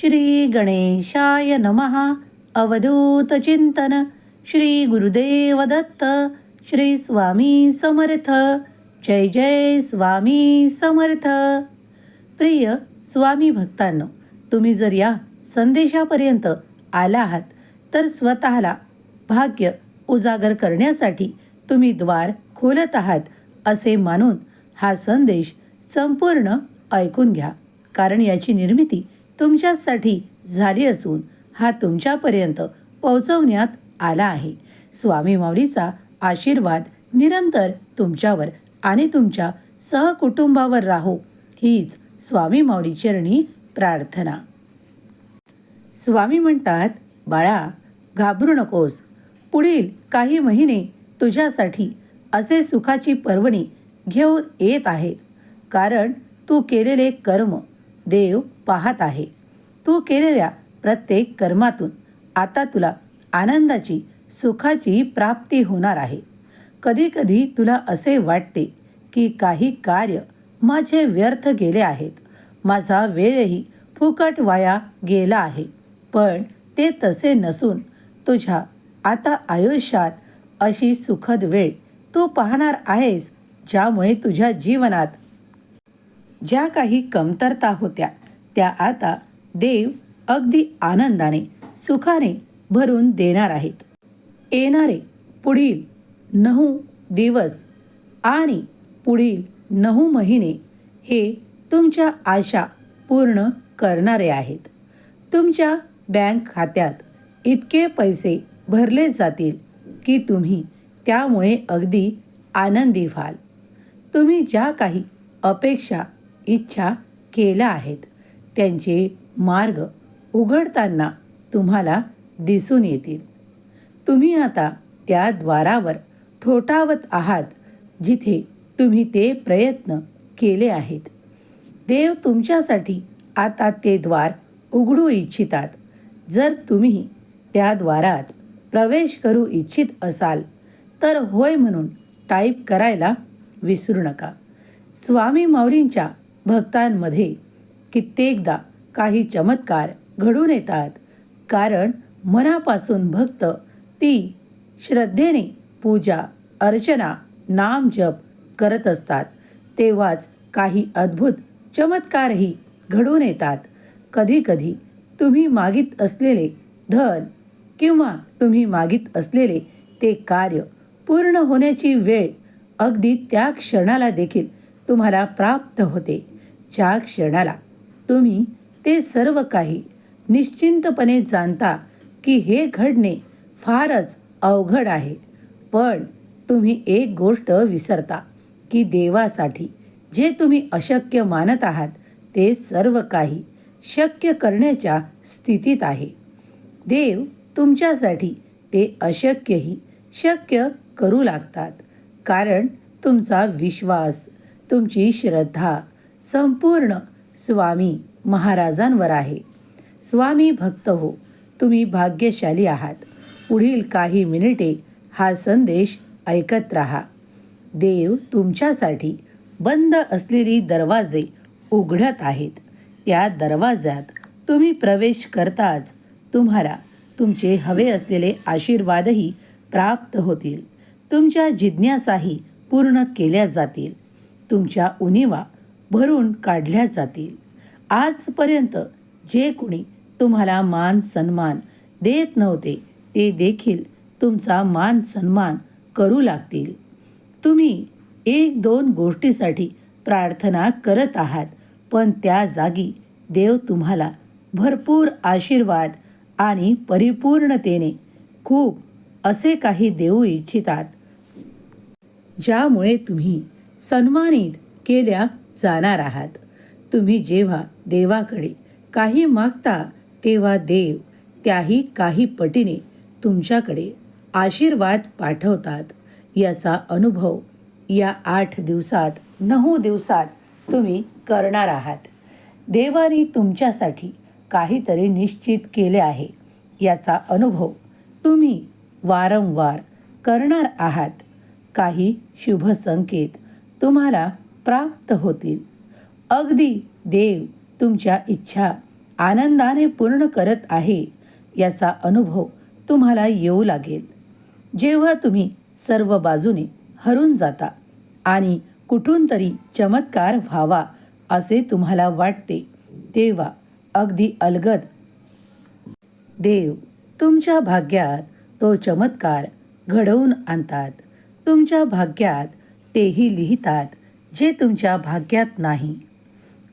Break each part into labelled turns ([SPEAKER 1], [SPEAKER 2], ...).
[SPEAKER 1] श्री गणेशाय नमः. अवधूत चिंतन. श्री गुरुदेव दत्त. श्री स्वामी समर्थ. जय जय स्वामी समर्थ. प्रिय स्वामी भक्तांनो तुम्ही जर या संदेशापर्यंत आला आहात तर स्वतःला भाग्य उजागर करण्यासाठी तुम्ही द्वार खोलत आहात असे मानून हा संदेश संपूर्ण ऐकून घ्या. कारण याची निर्मिती तुमच्यासाठी झाली असून हा तुमच्यापर्यंत पोहोचवण्यात आला आहे. स्वामी माऊलीचा आशीर्वाद निरंतर तुमच्यावर आणि तुमच्या सहकुटुंबावर राहो हीच स्वामी माऊली चरणी प्रार्थना. स्वामी म्हणतात बाळा घाबरू नकोस. पुढील काही महिने तुझ्यासाठी असे सुखाची पर्वणी घेऊन येत आहेत. कारण तू केलेले कर्म देव पाहत आहे. तू केलेल्या प्रत्येक कर्मातून आता तुला आनंदाची सुखाची प्राप्ती होणार आहे. कधीकधी तुला असे वाटते की काही कार्य माझे व्यर्थ गेले आहेत. माझा वेळही फुकट वाया गेला आहे. पण ते तसे नसून तुझ्या आता आयुष्यात अशी सुखद वेळ तू पाहणार आहेस ज्यामुळे तुझ्या जीवनात ज्या काही कमतरता होत्या त्या आता देव अगदी आनंदाने सुखाने भरून देणार आहेत. येणारे पुढील नऊ दिवस आणि पुढील नऊ महिने हे तुमच्या आशा पूर्ण करणारे आहेत. तुमच्या बँक खात्यात इतके पैसे भरले जातील की तुम्ही त्यामुळे अगदी आनंदी व्हाल. तुम्ही ज्या काही अपेक्षा इच्छा केल्या आहेत. त्यांचे मार्ग उघडताना तुम्हाला दिसून येतील. तुम्ही आता त्या द्वारावर ठोठावत आहात जिथे तुम्ही ते प्रयत्न केले आहेत. देव तुमच्यासाठी आता ते द्वार उघडू इच्छितात. जर तुम्ही त्या द्वारात प्रवेश करू इच्छित असाल तर होय म्हणून टाईप करायला विसरू नका. स्वामी माऊलींच्या भक्तांमध्ये कित्येकदा काही चमत्कार घडून येतात. कारण मनापासून भक्त ती श्रद्धेने पूजा अर्चना नाम जप करत असतात. तेव्हाच काही अद्भुत चमत्कारही घडून येतात. कधीकधी तुम्ही मागित असलेले धन किंवा तुम्ही मागित असलेले ते कार्य पूर्ण होण्याची वेळ अगदी त्या क्षणाला देखील तुम्हाला प्राप्त होते. ज्या क्षणाला. तुम्ही ते सर्व काही निश्चिंतपणे जाणता की हे घडणे फारच अवघड आहे. पण तुम्ही एक गोष्ट विसरता की देवासाठी जे तुम्ही अशक्य मानत आहात ते सर्व काही शक्य करण्याच्या स्थितीत आहे. देव तुमच्यासाठी ते अशक्यही शक्य करू लागतात. कारण तुमचा विश्वास तुमची श्रद्धा संपूर्ण स्वामी महाराजांवर आहे. स्वामी भक्त हो तुम्ही भाग्यशाली आहात. पुढील काही मिनिटे हा संदेश ऐकत राहा. देव तुमच्यासाठी बंद असलेली दरवाजे उघडत आहेत. त्या दरवाजात तुम्ही प्रवेश करताच तुम्हाला तुमचे हवे असलेले आशीर्वादही प्राप्त होतील. तुमच्या जिज्ञासाही पूर्ण केल्या जातील. तुमच्या उणीवा भरून काढल्या जातील. आजपर्यंत जे कोणी तुम्हाला मान सन्मान देत नव्हते ते देखील तुमचा मान सन्मान करू लागतील. तुम्ही एक दोन गोष्टीसाठी प्रार्थना करत आहात पण त्या जागी देव तुम्हाला भरपूर आशीर्वाद आणि परिपूर्णतेने खूप असे काही देऊ इच्छितात ज्यामुळे तुम्ही सन्मानित केल्या जाणार आहात. तुम्ही जेव्हा देवाकडे काही मागता तेव्हा देव त्याही काही पटीने तुमच्याकडे आशीर्वाद पाठवतात. याचा अनुभव या आठ दिवसात नऊ दिवसात तुम्ही करणार आहात. देवाने तुमच्यासाठी काहीतरी निश्चित केले आहे. याचा अनुभव तुम्ही वारंवार करणार आहात. काही शुभ संकेत तुम्हाला प्राप्त होतील. अगदी देव तुमच्या इच्छा आनंदाने पूर्ण करत आहे याचा अनुभव तुम्हाला येऊ लागेल. जेव्हा तुम्ही सर्व बाजूने हरून जाता आणि कुठून तरी चमत्कार व्हावा असे तुम्हाला वाटते तेव्हा अगदी अलगद देव तुमच्या भाग्यात तो चमत्कार घडवून आणतात. तुमच्या भाग्यात तेही लिहितात. जे तुमच्या भाग्यात नाही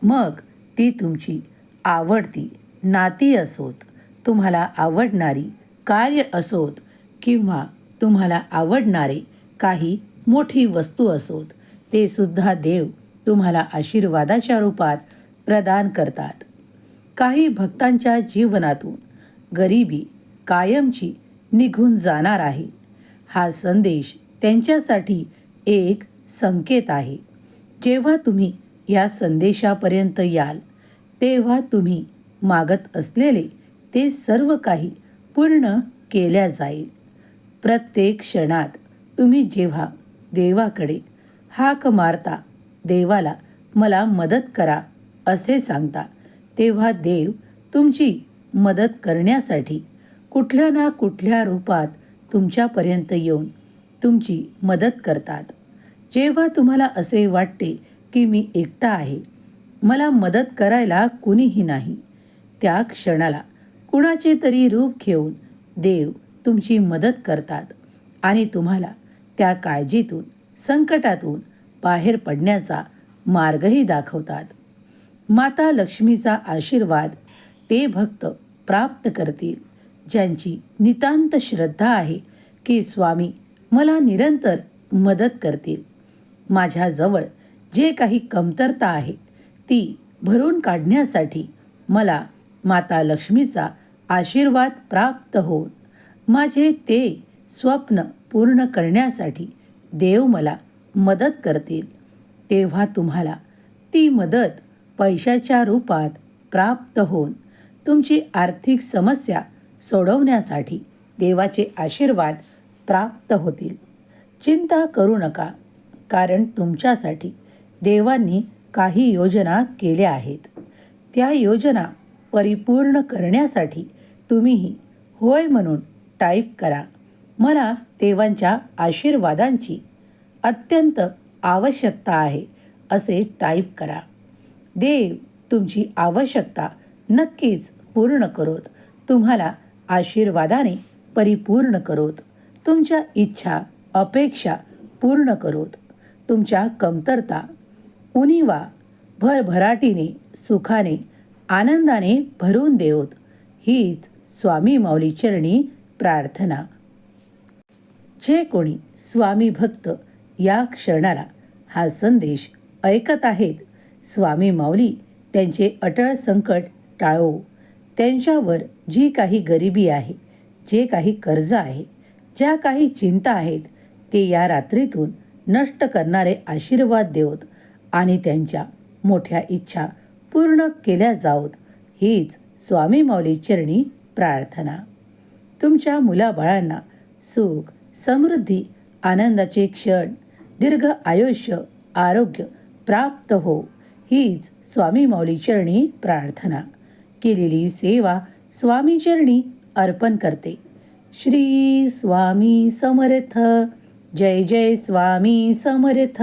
[SPEAKER 1] मग ती तुमची आवडती नाती असोत. तुम्हाला आवडणारी कार्य असोत किंवा तुम्हाला आवडणारे काही मोठी वस्तू असोत ते सुद्धा देव तुम्हाला आशीर्वादाच्या रूपात प्रदान करतात. काही भक्तांच्या जीवनातून गरिबी कायमची निघून जाणार आहे. हा संदेश त्यांच्यासाठी एक संकेत आहे. जेव्हा तुम्ही या संदेशापर्यंत याल तेव्हा तुम्ही मागत असलेले ते सर्व काही पूर्ण केल्या जाईल. प्रत्येक क्षणात तुम्ही जेव्हा देवाकडे हाक मारता देवाला मला मदत करा असे सांगता तेव्हा देव तुमची मदत करण्यासाठी कुठल्या ना कुठल्या रूपात तुमच्यापर्यंत येऊन तुमची मदत करतात. जेव्हा तुम्हाला असे वाटते की मी एकटा आहे मला मदत करायला कुणीही नाही. त्या क्षणाला कुणाचे तरी रूप घेऊन देव तुमची मदत करतात आणि तुम्हाला त्या काळजीतून संकटातून बाहेर पडण्याचा मार्गही दाखवतात. माता लक्ष्मीचा आशीर्वाद ते भक्त प्राप्त करतील ज्यांची नितांत श्रद्धा आहे की स्वामी मला निरंतर मदत करतील. माझ्याजवळ जे काही कमतरता आहे ती भरून काढण्यासाठी मला माता लक्ष्मीचा आशीर्वाद प्राप्त होऊन माझे ते स्वप्न पूर्ण करण्यासाठी देव मला मदत करतील तेव्हा तुम्हाला ती मदत पैशाच्या रूपात प्राप्त होऊन तुमची आर्थिक समस्या सोडवण्यासाठी देवाचे आशीर्वाद प्राप्त होतील. चिंता करू नका. कारण तुमच्यासाठी देवांनी काही योजना केल्या आहेत. त्या योजना परिपूर्ण करण्यासाठी तुम्हीही होय म्हणून टाईप करा. मला देवांच्या आशीर्वादांची अत्यंत आवश्यकता आहे असे टाईप करा. देव तुमची आवश्यकता नक्कीच पूर्ण करोत. तुम्हाला आशीर्वादाने परिपूर्ण करोत. तुमच्या इच्छा अपेक्षा पूर्ण करोत. तुमच्या कमतरता उनिवा भरभराटीने सुखाने आनंदाने भरून देवत. हीच स्वामी माऊली चरणी प्रार्थना. जे कोणी स्वामी भक्त या क्षणाला हा संदेश ऐकत आहेत स्वामी माऊली त्यांचे अटळ संकट टाळो. त्यांच्यावर जी काही गरिबी आहे जे काही कर्ज आहे ज्या काही चिंता आहेत ते या रात्रीतून नष्ट करणारे आशीर्वाद देवत आणि त्यांच्या मोठ्या इच्छा पूर्ण केल्या जावत. हीच स्वामी माऊली चरणी प्रार्थना. तुमच्या मुलाबाळांना सुख समृद्धी आनंदाचे क्षण दीर्घ आयुष्य आरोग्य प्राप्त हो. हीच स्वामी माऊली चरणी प्रार्थना. केलेली सेवा स्वामी चरणी अर्पण करते. श्री स्वामी समर्थ. जय जय स्वामी समर्थ.